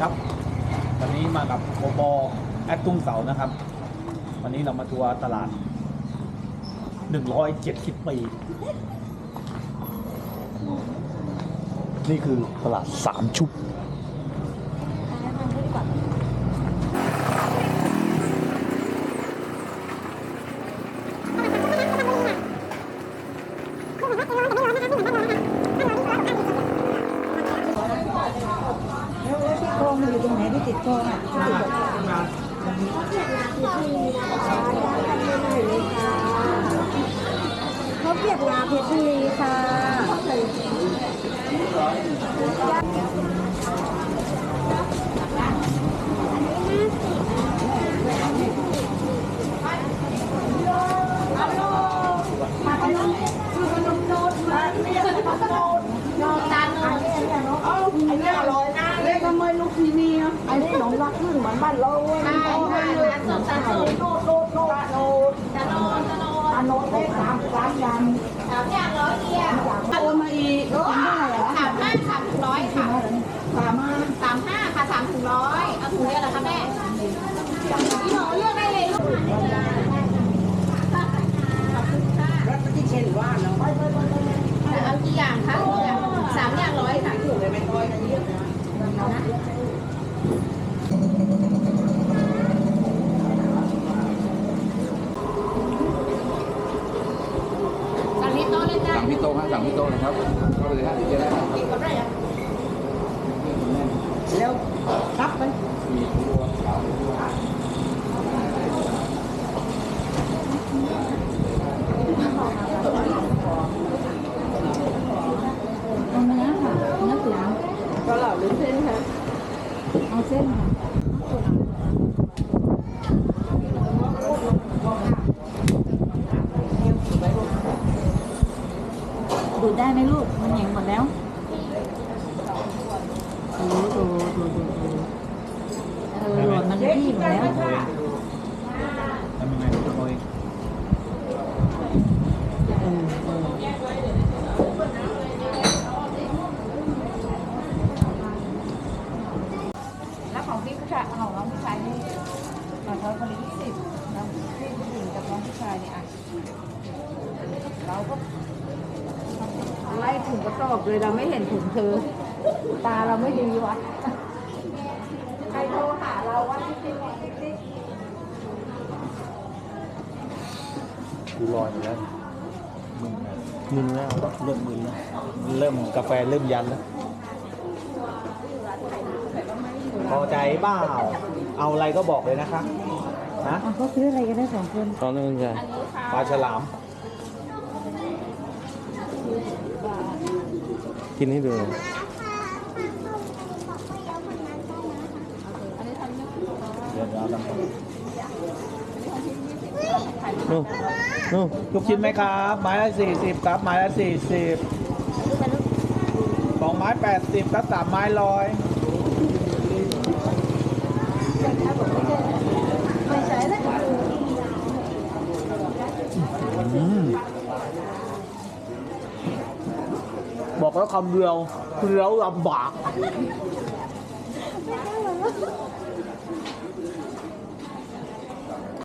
ครับ วันนี้มากับโอบอแอดตุ้งเสานะครับ วันนี้เรามาทัวร์ตลาด 170 ปี นี่คือตลาดสามชุบ กล้วแล้วที่โกงมันอยู่ตรงไหนที่ติดโกงอะที่ติดกับเขาเปียกนาเพชรบุรีค่ะ อันนี้อร่อยนะ เล็กทำไมลูกที่นี่อะอันนี้หนองรักขึ้นเหมือนบ้านเราเว้ยใช่ใช่ร้านสดตาโนดโนดโนดโนดโนดตาโนดตาโนดอันโนดได้สามสามยันสามอย่างร้อยเดียว โอนมาอีกกินได้เหรอ สามห้าสามถึงร้อยค่ะ สามมา สามห้าค่ะสามถึงร้อยเอาถุงเดียวเหรอคะแม่พี่หมอเลือกได้เลยลูกค้าได้เลยขอบคุณค่ะ แล้วที่เช่นว่าเนาะ เอากี่อย่างคะสามอย่างร้อยค่ะ ถูกเลยไม่ค่อยนะเยอะนะ สั่งที่โต๊ะเลยจ้ะ สั่งพี่โต๊ะนะครับเข้าไปเลยฮะเดี๋ยวจะได้ครับแล้วรับไปมีตัวขาวตัวเอาเนื้อค่ะเนื้อตุ๋นก็เหล่าหรือเส้นคะเอาเส้นค่ะ ดูดได้ไหมลูก มันแหงหมดแล้วดูดูดูดูดูเออหลอดมันพี่หมดแล้วทำยังไงทุกคนเออเออแล้วของพี่ผู้ชายของน้องผู้ชายนี่มาเท่าคนละยี่สิบน้องพี่ผู้หญิงกับน้องผู้ชายเนี่ยอะเราก็ ถุงกระสอบเลยเราไม่เห็นถุงเธอ ตาเราไม่ดีวะใครโทรหาเราว่าติ๊กติ๊กติ๊กติ๊กกูลอยอยู่แล้วมึนแล้วมึนแล้วเริ่มมึนแล้วเริ่มกาแฟเริ่มยันแล้วพอใจเปล่าเอาอะไรก็บอกเลยนะคะนะเอาเขาซื้ออะไรกันได้สองคนตอนนั้นใช่ปลาฉลาม กินให้ดูนู่นนู่นลูกชิ้นไหมครับ ไม้ละสี่สิบครับ ไม้ละสี่สิบสองไม้แปดสิบครับสามไม้ร้อยไม่ใช่แล้ว อืมบอก แล้วคำเดียวเลี้ยวลำบาก